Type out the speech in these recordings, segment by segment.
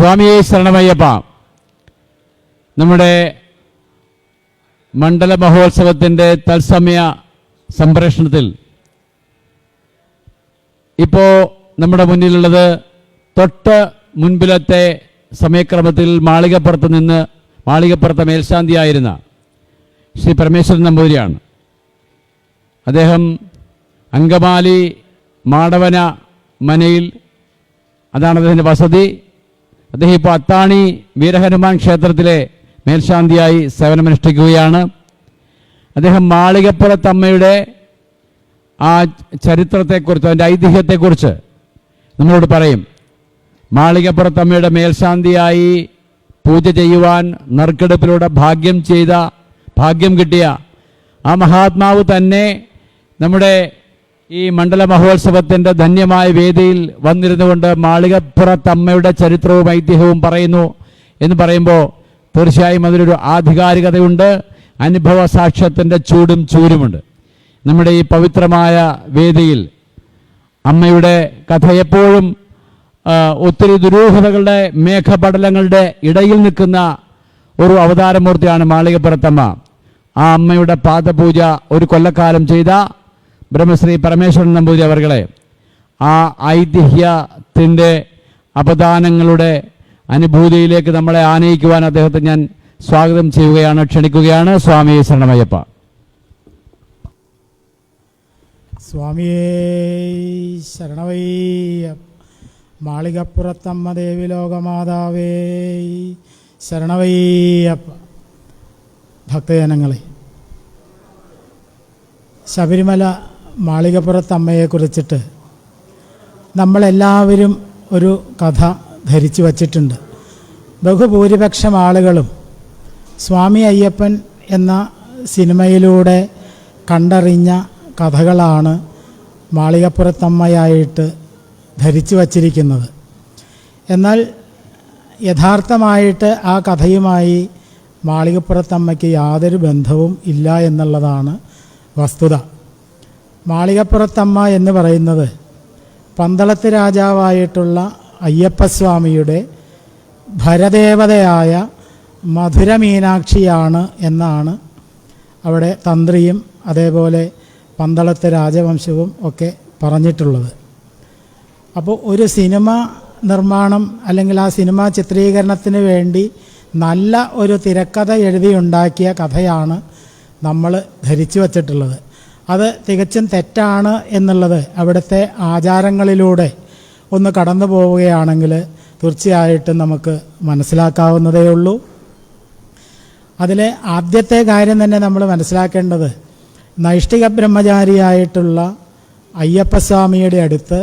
സ്വാമിയെ ശരണമയ്യപ്പ. നമ്മുടെ മണ്ഡല മഹോത്സവത്തിന്റെ തത്സമയ സംപ്രേഷണത്തിൽ ഇപ്പോൾ നമ്മുടെ മുന്നിലുള്ളത് തൊട്ട് മുൻപിലത്തെ സമയക്രമത്തിൽ മാളികപ്പുറത്ത് നിന്ന് മാളികപ്പുറത്തെ മേൽശാന്തിയായിരുന്ന ശ്രീ പരമേശ്വരൻ നമ്പൂതിരിയാണ്. അദ്ദേഹം അങ്കമാലി മാടവന മനയിൽ അതാണ് അദ്ദേഹത്തിന്റെ വസതി. അദ്ദേഹം ഇപ്പോൾ അത്താണി വീരഹനുമാൻ ക്ഷേത്രത്തിലെ മേൽശാന്തിയായി സേവനമനുഷ്ഠിക്കുകയാണ്. അദ്ദേഹം മാളികപ്പുറത്തമ്മയുടെ ആ ചരിത്രത്തെക്കുറിച്ച് അതിന്റെ ഐതിഹ്യത്തെക്കുറിച്ച് നമ്മളോട് പറയും. മാളികപ്പുറത്തമ്മയുടെ മേൽശാന്തിയായി പൂജ ചെയ്യുവാൻ നറുക്കെടുപ്പിലൂടെ ഭാഗ്യം ചെയ്ത ഭാഗ്യം കിട്ടിയ ആ മഹാത്മാവ് തന്നെ നമ്മുടെ ഈ മണ്ഡല മഹോത്സവത്തിന്റെ ധന്യമായ വേദിയിൽ വന്നിരുന്നുകൊണ്ട് മാളികപ്പുറത്തമ്മയുടെ ചരിത്രവും ഐതിഹ്യവും പറയുന്നു എന്ന് പറയുമ്പോൾ തീർച്ചയായും അതിലൊരു ആധികാരികതയുണ്ട് അനുഭവ സാക്ഷ്യത്തിന്റെ ചൂടും ചൂരുമുണ്ട്. നമ്മുടെ ഈ പവിത്രമായ വേദിയിൽ അമ്മയുടെ കഥ എപ്പോഴും ഒത്തിരി ദുരൂഹതകളുടെ മേഘപടലങ്ങളുടെ ഇടയിൽ നിൽക്കുന്ന ഒരു അവതാരമൂർത്തിയാണ് മാളികപ്പുറത്തമ്മ. ആ അമ്മയുടെ പാദപൂജ ഒരു കൊല്ലക്കാലം ചെയ്ത ബ്രഹ്മശ്രീ പരമേശ്വരൻ നമ്പൂതിരി അവർകളെ ആ ഐതിഹ്യത്തിന്റെ അപദാനങ്ങളുടെ അനുഭൂതിയിലേക്ക് നമ്മളെ ആനയിക്കുവാൻ അദ്ദേഹത്തെ ഞാൻ സ്വാഗതം ചെയ്യുകയാണ് ക്ഷണിക്കുകയാണ്. സ്വാമി ശരണമയ്യപ്പ. സ്വാമിയേ ശരണവയ്യ മാളികപ്പുറത്തമ്മ ദേവി ലോകമാതാവേ ശരണവയ്യപ്പ ഭക്തജനങ്ങളെ ശബരിമല മാളികപ്പുറത്തമ്മയെ കുറിച്ചിട്ട് നമ്മളെല്ലാവരും ഒരു കഥ ധരിച്ചു വച്ചിട്ടുണ്ട്. ബഹുഭൂരിപക്ഷം ആളുകളും സ്വാമി അയ്യപ്പൻ എന്ന സിനിമയിലൂടെ കണ്ടറിഞ്ഞ കഥകളാണ് മാളികപ്പുറത്തമ്മയായിട്ട് ധരിച്ചു വച്ചിരിക്കുന്നത്. എന്നാൽ യഥാർത്ഥമായിട്ട് ആ കഥയുമായി മാളികപ്പുറത്തമ്മയ്ക്ക് യാതൊരു ബന്ധവും ഇല്ല എന്നുള്ളതാണ് വസ്തുത. മാളികപ്പുറത്തമ്മ എന്ന് പറയുന്നത് പന്തളത്ത് രാജാവായിട്ടുള്ള അയ്യപ്പസ്വാമിയുടെ ഭരദേവതയായ മധുര മീനാക്ഷിയാണ് എന്നാണ് അവിടെ തന്ത്രിയും അതേപോലെ പന്തളത്തെ രാജവംശവും ഒക്കെ പറഞ്ഞിട്ടുള്ളത്. അപ്പോൾ ഒരു സിനിമ നിർമ്മാണം അല്ലെങ്കിൽ ആ സിനിമ ചിത്രീകരണത്തിന് വേണ്ടി നല്ല ഒരു തിരക്കഥ എഴുതിയുണ്ടാക്കിയ കഥയാണ് നമ്മൾ ധരിച്ചു വച്ചിട്ടുള്ളത്. അത് തികച്ചും തെറ്റാണ് എന്നുള്ളത് അവിടുത്തെ ആചാരങ്ങളിലൂടെ ഒന്ന് കടന്നു പോവുകയാണെങ്കിൽ തീർച്ചയായിട്ടും നമുക്ക് മനസ്സിലാക്കാവുന്നതേ ഉള്ളൂ. അതിലെ ആദ്യത്തെ കാര്യം തന്നെ നമ്മൾ മനസ്സിലാക്കേണ്ടത് നൈഷ്ഠിക ബ്രഹ്മചാരിയായിട്ടുള്ള അയ്യപ്പസ്വാമിയുടെ അടുത്ത്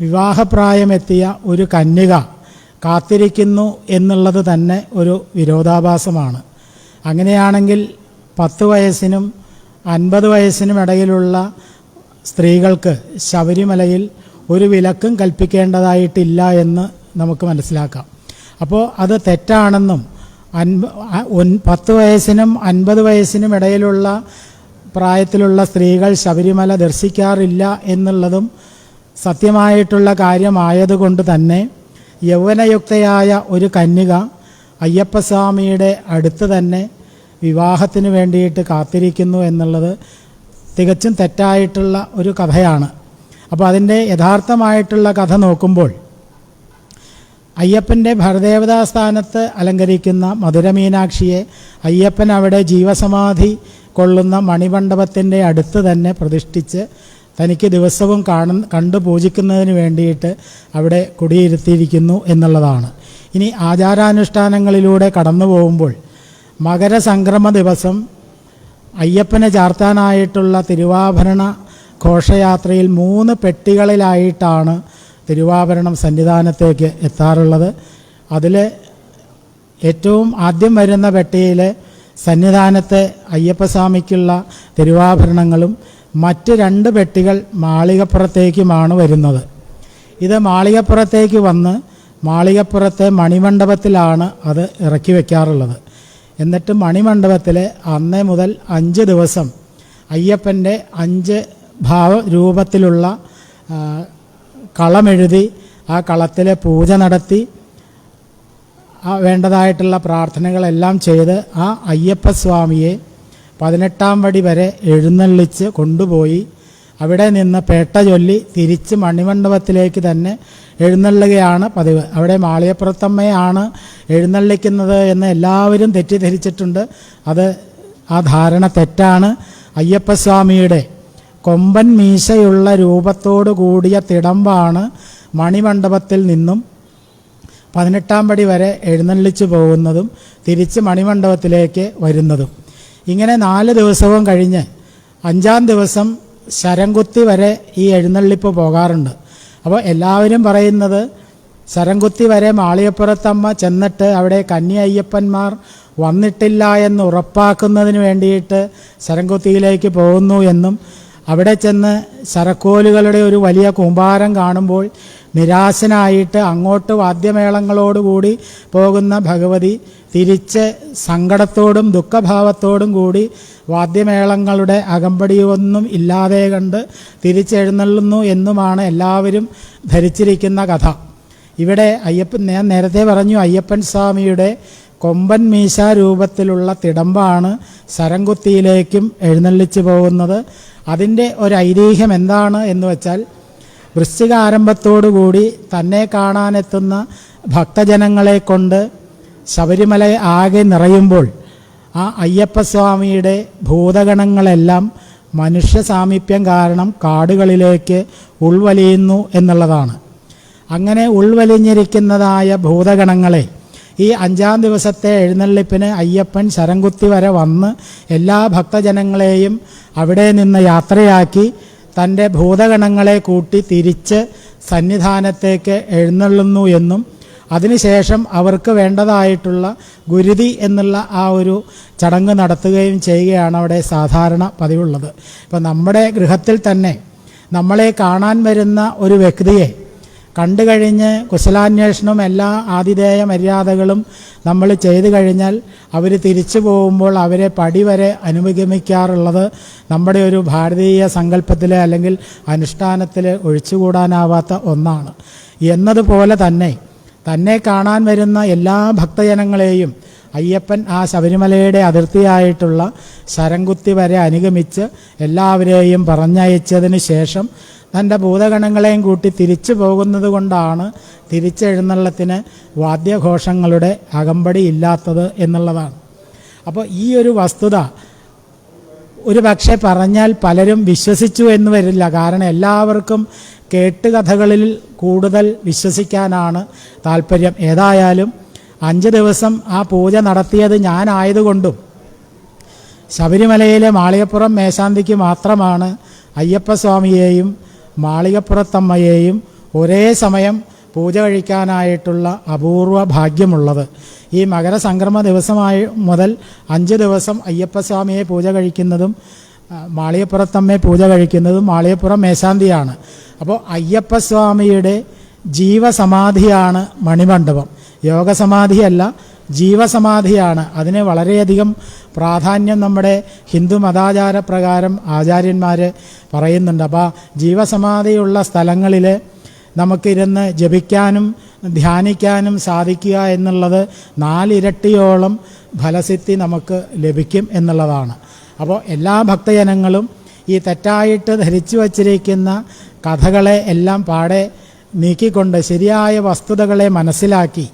വിവാഹപ്രായമെത്തിയ ഒരു കന്യക കാത്തിരിക്കുന്നു എന്നുള്ളത് തന്നെ ഒരു വിരോധാഭാസമാണ്. അങ്ങനെയാണെങ്കിൽ പത്ത് വയസ്സിനും അൻപത് വയസ്സിനും ഇടയിലുള്ള സ്ത്രീകൾക്ക് ശബരിമലയിൽ ഒരു വിലക്കും കൽപ്പിക്കേണ്ടതായിട്ടില്ല എന്ന് നമുക്ക് മനസ്സിലാക്കാം. അപ്പോൾ അത് തെറ്റാണെന്നും അൻപ പത്ത് വയസ്സിനും അൻപത് വയസ്സിനും ഇടയിലുള്ള പ്രായത്തിലുള്ള സ്ത്രീകൾ ശബരിമല ദർശിക്കാറില്ല എന്നുള്ളതും സത്യമായിട്ടുള്ള കാര്യമായതുകൊണ്ട് തന്നെ യൗവനയുക്തയായ ഒരു കന്യക അയ്യപ്പസ്വാമിയുടെ അടുത്ത് തന്നെ വിവാഹത്തിന് വേണ്ടിയിട്ട് കാത്തിരിക്കുന്നു എന്നുള്ളത് തികച്ചും തെറ്റായിട്ടുള്ള ഒരു കഥയാണ്. അപ്പോൾ അതിന്റെ യഥാർത്ഥമായിട്ടുള്ള കഥ നോക്കുമ്പോൾ അയ്യപ്പന്റെ ഭരദേവതാ സ്ഥാനത്ത് അലങ്കരിക്കുന്ന മധുരമീനാക്ഷിയെ അയ്യപ്പൻ അവിടെ ജീവസമാധി കൊള്ളുന്ന മണിമണ്ഡപത്തിന്റെ അടുത്ത് തന്നെ പ്രതിഷ്ഠിച്ച് തനിക്ക് ദിവസവും കാണ കണ്ടു പൂജിക്കുന്നതിന് വേണ്ടിയിട്ട് അവിടെ കുടിയിരുത്തിയിരിക്കുന്നു എന്നുള്ളതാണ്. ഇനി ആചാരാനുഷ്ഠാനങ്ങളിലൂടെ കടന്നു പോകുമ്പോൾ മകരസംക്രമ ദിവസം അയ്യപ്പനെ ചാർത്താനായിട്ടുള്ള തിരുവാഭരണ ഘോഷയാത്രയിൽ മൂന്ന് പെട്ടികളിലായിട്ടാണ് തിരുവാഭരണം സന്നിധാനത്തേക്ക് എത്താറുള്ളത്. അതിൽ ഏറ്റവും ആദ്യം വരുന്ന പെട്ടിയിൽ സന്നിധാനത്തെ അയ്യപ്പസ്വാമിക്കുള്ള തിരുവാഭരണങ്ങളും മറ്റ് രണ്ട് പെട്ടികൾ മാളികപ്പുറത്തേക്കുമാണ് വരുന്നത്. ഇത് മാളികപ്പുറത്തേക്ക് വന്ന് മാളികപ്പുറത്തെ മണിമണ്ഡപത്തിലാണ് അത് ഇറക്കി വയ്ക്കാറുള്ളത് എന്നിട്ട് മണിമണ്ഡപത്തിൽ അന്നേ മുതൽ അഞ്ച് ദിവസം അയ്യപ്പന്റെ അഞ്ച് ഭാവ രൂപത്തിലുള്ള കളമെഴുതി ആ കളത്തിലെ പൂജ നടത്തി വേണ്ടതായിട്ടുള്ള പ്രാർത്ഥനകളെല്ലാം ചെയ്ത് ആ അയ്യപ്പസ്വാമിയെ പതിനെട്ടാം വടി വരെ എഴുന്നള്ളിച്ച് കൊണ്ടുപോയി അവിടെ നിന്ന് പേട്ട ചൊല്ലി തിരിച്ച് മണിമണ്ഡപത്തിലേക്ക് തന്നെ എഴുന്നള്ളുകയാണ് പതിവ്. അവിടെ മാളിയപ്പുറത്തമ്മയാണ് എഴുന്നള്ളിക്കുന്നത് എന്ന് എല്ലാവരും തെറ്റിദ്ധരിച്ചിട്ടുണ്ട്. അത് ആ ധാരണ തെറ്റാണ്. അയ്യപ്പസ്വാമിയുടെ കൊമ്പൻ മീശയുള്ള രൂപത്തോടു കൂടിയ തിടമ്പാണ് മണിമണ്ഡപത്തിൽ നിന്നും പതിനെട്ടാം പടി വരെ എഴുന്നള്ളിച്ചു പോകുന്നതും തിരിച്ച് മണിമണ്ഡപത്തിലേക്ക് വരുന്നതും. ഇങ്ങനെ നാല് ദിവസവും കഴിഞ്ഞ് അഞ്ചാം ദിവസം ശരംകുത്തി വരെ ഈ എഴുന്നള്ളിപ്പ് പോകാറുണ്ട്. അപ്പോൾ എല്ലാവരും പറയുന്നത് ശരംകുത്തി വരെ മാളിയപ്പുറത്തമ്മ ചെന്നിട്ട് അവിടെ കന്നി അയ്യപ്പന്മാർ വന്നിട്ടില്ല എന്ന് ഉറപ്പാക്കുന്നതിന് വേണ്ടിയിട്ട് ശരംകുത്തിയിലേക്ക് പോകുന്നു എന്നും അവിടെ ചെന്ന് ശരക്കോലുകളുടെ ഒരു വലിയ കൂമ്പാരം കാണുമ്പോൾ നിരാശനായിട്ട് അങ്ങോട്ട് വാദ്യമേളങ്ങളോടുകൂടി പോകുന്ന ഭഗവതി തിരിച്ച് സങ്കടത്തോടും ദുഃഖഭാവത്തോടും കൂടി വാദ്യമേളങ്ങളുടെ അകമ്പടിയൊന്നും ഇല്ലാതെ കണ്ട് തിരിച്ചെഴുന്നള്ളുന്നു എന്നുമാണ് എല്ലാവരും ധരിച്ചിരിക്കുന്ന കഥ. ഇവിടെ അയ്യപ്പൻ ഞാൻ നേരത്തെ പറഞ്ഞു അയ്യപ്പൻ സ്വാമിയുടെ കൊമ്പൻ മീശ രൂപത്തിലുള്ള തിടമ്പാണ് സരംകുത്തിയിലേക്കും എഴുന്നള്ളിച്ചു പോകുന്നത്. അതിന്റെ ഒരു ഐതിഹ്യം എന്താണ് എന്ന് വെച്ചാൽ വൃശ്ചിക ആരംഭത്തോടുകൂടി തന്നെ കാണാനെത്തുന്ന ഭക്തജനങ്ങളെ കൊണ്ട് ശബരിമല ആകെ നിറയുമ്പോൾ ആ അയ്യപ്പസ്വാമിയുടെ ഭൂതഗണങ്ങളെല്ലാം മനുഷ്യ സാമീപ്യം കാരണം കാടുകളിലേക്ക് ഉൾവലിയുന്നു എന്നുള്ളതാണ്. അങ്ങനെ ഉൾവലിഞ്ഞിരിക്കുന്നതായ ഭൂതഗണങ്ങളെ ഈ അഞ്ചാം ദിവസത്തെ എഴുന്നള്ളിപ്പിന് അയ്യപ്പൻ ശരംകുത്തി വരെ വന്ന് എല്ലാ ഭക്തജനങ്ങളെയും അവിടെ നിന്ന് യാത്രയാക്കി തന്റെ ഭൂതഗണങ്ങളെ കൂട്ടി തിരിച്ച് സന്നിധാനത്തേക്ക് എഴുന്നള്ളുന്നു എന്നും അതിനുശേഷം അവർക്ക് വേണ്ടതായിട്ടുള്ള ഗുരുതി എന്നുള്ള ആ ഒരു ചടങ്ങ് നടത്തുകയും ചെയ്യുകയാണ് അവിടെ സാധാരണ പതിവുള്ളത്. ഇപ്പം നമ്മുടെ ഗൃഹത്തിൽ തന്നെ നമ്മളെ കാണാൻ വരുന്ന ഒരു വ്യക്തിയെ കണ്ടു കഴിഞ്ഞ് കുശലാന്വേഷണവും എല്ലാ ആതിഥേയ മര്യാദകളും നമ്മൾ ചെയ്തു കഴിഞ്ഞാൽ അവർ തിരിച്ചു പോകുമ്പോൾ അവരെ പടിവരെ അനുഗമിക്കാറുള്ളത് നമ്മുടെ ഒരു ഭാരതീയ സങ്കല്പത്തിൽ അല്ലെങ്കിൽ അനുഷ്ഠാനത്തിൽ ഒഴിച്ചുകൂടാനാവാത്ത ഒന്നാണ്. എന്നതുപോലെ തന്നെ തന്നെ കാണാൻ വരുന്ന എല്ലാ ഭക്തജനങ്ങളെയും അയ്യപ്പൻ ആ ശബരിമലയുടെ അതിർത്തിയായിട്ടുള്ള ശരംകുത്തി വരെ അനുഗമിച്ച് എല്ലാവരെയും പറഞ്ഞയച്ചതിന് ശേഷം തന്റെ ഭൂതഗണങ്ങളെയും കൂട്ടി തിരിച്ചു പോകുന്നത് കൊണ്ടാണ് തിരിച്ചെഴുന്നള്ളത്തിന് വാദ്യഘോഷങ്ങളുടെ അകമ്പടി ഇല്ലാത്തത് എന്നുള്ളതാണ്. അപ്പോൾ ഈ ഒരു വസ്തുത ഒരു പക്ഷേ പറഞ്ഞാൽ പലരും വിശ്വസിച്ചു എന്ന് വരില്ല. കാരണം എല്ലാവർക്കും കേട്ടുകഥകളിൽ കൂടുതൽ വിശ്വസിക്കാനാണ് താല്പര്യം ഏതായാലും അഞ്ച് ദിവസം ആ പൂജ നടത്തിയത് ഞാനായതുകൊണ്ടും ശബരിമലയിലെ മാളികപ്പുറം മേശാന്തിക്ക് മാത്രമാണ് അയ്യപ്പസ്വാമിയെയും മാളികപ്പുറത്തമ്മയെയും ഒരേ സമയം പൂജ കഴിക്കാനായിട്ടുള്ള അപൂർവ ഭാഗ്യമുള്ളത്. ഈ മകരസംക്രമ ദിവസമായി മുതൽ അഞ്ച് ദിവസം അയ്യപ്പസ്വാമിയെ പൂജ കഴിക്കുന്നതും ആ, മാളികപ്പുറത്തമ്മയെ പൂജ കഴിക്കുന്നതും മാളികപ്പുറം മേശാന്തിയാണ്. അപ്പോൾ അയ്യപ്പസ്വാമിയുടെ ജീവസമാധിയാണ് മണിമണ്ഡപം. യോഗസമാധിയല്ല ജീവസമാധിയാണ്. അതിന് വളരെയധികം പ്രാധാന്യം നമ്മുടെ ഹിന്ദു മതാചാര പ്രകാരം ആചാര്യന്മാർ പറയുന്നുണ്ട്. അപ്പോൾ ജീവസമാധിയുള്ള സ്ഥലങ്ങളിൽ നമുക്കിരുന്ന് ജപിക്കാനും ധ്യാനിക്കാനും സാധിക്കുക എന്നുള്ളത് നാലിരട്ടിയോളം ഫലസിദ്ധി നമുക്ക് ലഭിക്കും എന്നുള്ളതാണ്. അപ്പോൾ എല്ലാ ഭക്തജനങ്ങളും ഈ തെറ്റായിട്ട് ധരിച്ചു വച്ചിരിക്കുന്ന കഥകളെ എല്ലാം പാടെ നീക്കിക്കൊണ്ട് ശരിയായ വസ്തുതകളെ മനസ്സിലാക്കി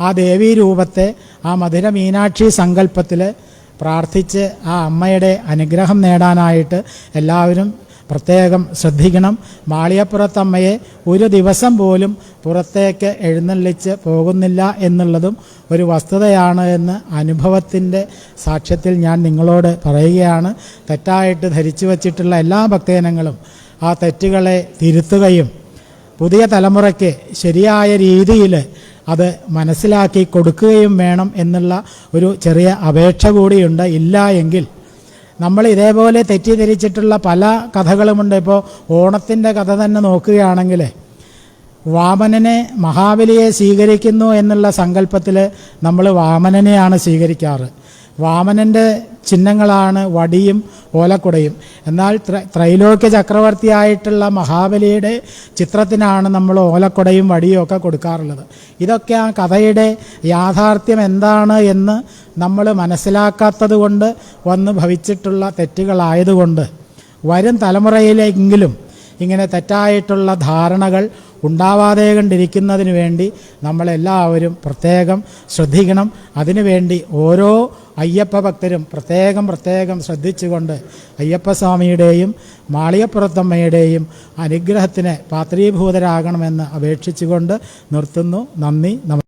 ആ ദേവീ രൂപത്തെ ആ മധുര മീനാക്ഷി സങ്കല്പത്തിൽ പ്രാർത്ഥിച്ച് ആ അമ്മയുടെ അനുഗ്രഹം നേടാനായിട്ട് എല്ലാവരും പ്രത്യേകം ശ്രദ്ധിക്കണം. മാളിയപ്പുറത്തമ്മയെ ഒരു ദിവസം പോലും പുറത്തേക്ക് എഴുന്നള്ളിച്ച് പോകുന്നില്ല എന്നുള്ളതും ഒരു വസ്തുതയാണ് എന്ന് അനുഭവത്തിന്റെ സാക്ഷ്യത്തിൽ ഞാൻ നിങ്ങളോട് പറയുകയാണ്. തെറ്റായിട്ട് ധരിച്ചു വച്ചിട്ടുള്ള എല്ലാ ഭക്തജനങ്ങളും ആ തെറ്റുകളെ തിരുത്തുകയും പുതിയ തലമുറയ്ക്ക് ശരിയായ രീതിയിൽ അത് മനസ്സിലാക്കി കൊടുക്കുകയും വേണം എന്നുള്ള ഒരു ചെറിയ അപേക്ഷ കൂടിയുണ്ട്. ഇല്ല എങ്കിൽ നമ്മൾ ഇതേപോലെ തെറ്റിദ്ധരിച്ചിട്ടുള്ള പല കഥകളുമുണ്ട്. ഇപ്പോൾ ഓണത്തിന്റെ കഥ തന്നെ നോക്കുകയാണെങ്കിൽ വാമനനെ മഹാബലിയെ സ്വീകരിക്കുന്നു എന്നുള്ള സങ്കല്പത്തിൽ നമ്മൾ വാമനനെയാണ് സ്വീകരിക്കാറ്. വാമനന്റെ ചിഹ്നങ്ങളാണ് വടിയും ഓലക്കുടയും. എന്നാൽ ത്ര- ത്രൈലോക്യ ചക്രവർത്തിയായിട്ടുള്ള മഹാബലിയുടെ ചിത്രത്തിനാണ് നമ്മൾ ഓലക്കുടയും വടിയും ഒക്കെ കൊടുക്കാറുള്ളത്. ഇതൊക്കെ ആ കഥയുടെ യാഥാർത്ഥ്യം എന്താണ് എന്ന് നമ്മൾ മനസ്സിലാക്കാത്തത് കൊണ്ട് വന്ന് ഭവിച്ചിട്ടുള്ള തെറ്റുകളായതുകൊണ്ട് വരും തലമുറയിലെങ്കിലും ഇങ്ങനെ തെറ്റായിട്ടുള്ള ധാരണകൾ ഉണ്ടാവാതെ കണ്ടിരിക്കുന്നതിന് വേണ്ടി നമ്മളെല്ലാവരും പ്രത്യേകം ശ്രദ്ധിക്കണം. അതിനുവേണ്ടി ഓരോ അയ്യപ്പ ഭക്തരും പ്രത്യേകം പ്രത്യേകം ശ്രദ്ധിച്ചുകൊണ്ട് അയ്യപ്പസ്വാമിയുടെയും മാളികപ്പുറത്തമ്മയുടെയും അനുഗ്രഹത്തിന് പാത്രീഭൂതരാകണമെന്ന് അപേക്ഷിച്ചുകൊണ്ട് നിർത്തുന്നു. നന്ദി നമ